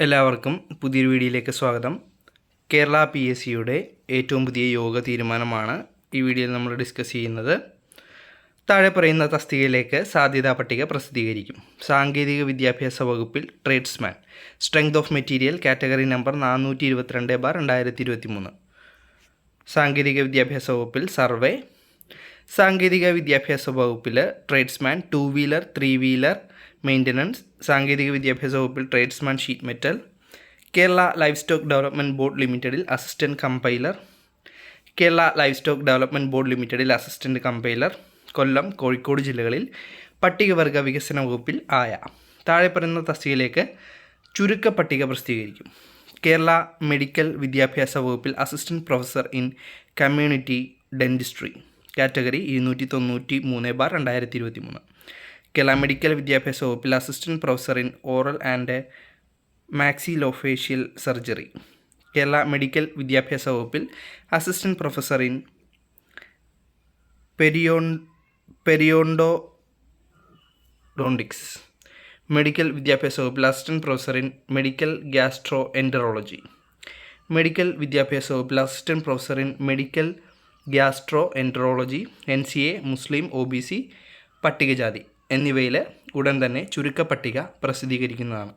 എല്ലാവർക്കും പുതിയൊരു വീഡിയോയിലേക്ക് സ്വാഗതം. കേരള പി എസ് സിയുടെ ഏറ്റവും പുതിയ യോഗ തീരുമാനമാണ് ഈ വീഡിയോയിൽ നമ്മൾ ഡിസ്കസ് ചെയ്യുന്നത്. താഴെ പറയുന്ന തസ്തികയിലേക്ക് സാധ്യതാ പട്ടിക പ്രസിദ്ധീകരിക്കും. സാങ്കേതിക വിദ്യാഭ്യാസ വകുപ്പിൽ tradesman strength of material category number നാനൂറ്റി ഇരുപത്തിരണ്ട് ബാർ രണ്ടായിരത്തി ഇരുപത്തി മൂന്ന് സാങ്കേതിക വിദ്യാഭ്യാസ വകുപ്പിൽ സർവേ സാങ്കേതിക വിദ്യാഭ്യാസ വകുപ്പിൽ tradesman two wheeler three wheeler maintenance സാങ്കേതിക വിദ്യാഭ്യാസ വകുപ്പിൽ tradesman sheet metal Kerala life stock development board ലിമിറ്റഡിൽ assistant compiler Kerala life stock development board ലിമിറ്റഡിൽ അസിസ്റ്റന്റ് കമ്പൈലർ കൊല്ലം കോഴിക്കോട് ജില്ലകളിൽ പട്ടികവർഗ വികസന വകുപ്പിൽ ആയ. താഴെ പറയുന്ന തസ്തികയിലേക്ക് ചുരുക്ക പട്ടിക പ്രസിദ്ധീകരിക്കും. കേരള മെഡിക്കൽ വിദ്യാഭ്യാസ വകുപ്പിൽ assistant professor in community dentistry category ഇരുന്നൂറ്റി തൊണ്ണൂറ്റി മൂന്ന് ബാർ രണ്ടായിരത്തി ഇരുപത്തി മൂന്ന് കേരള മെഡിക്കൽ വിദ്യാഭ്യാസ വകുപ്പിൽ assistant professor in oral and maxillofacial surgery Kerala medical വിദ്യാഭ്യാസ വകുപ്പിൽ അസിസ്റ്റന്റ് പ്രൊഫസർ ഇൻ പെരിയോൺ പെരിയോണ്ടോഡോണ്ടിക്സ് മെഡിക്കൽ വിദ്യാഭ്യാസ വകുപ്പിൽ assistant professor in medical gastroenterology medical വിദ്യാഭ്യാസ വകുപ്പിൽ assistant professor in medical gastroenterology N C A Muslim O B C പട്ടികജാതി. എന്നിവയിൽ ഉടൻ തന്നെ ചുരുക്കപ്പട്ടിക പ്രസിദ്ധീകരിക്കുന്നതാണ്.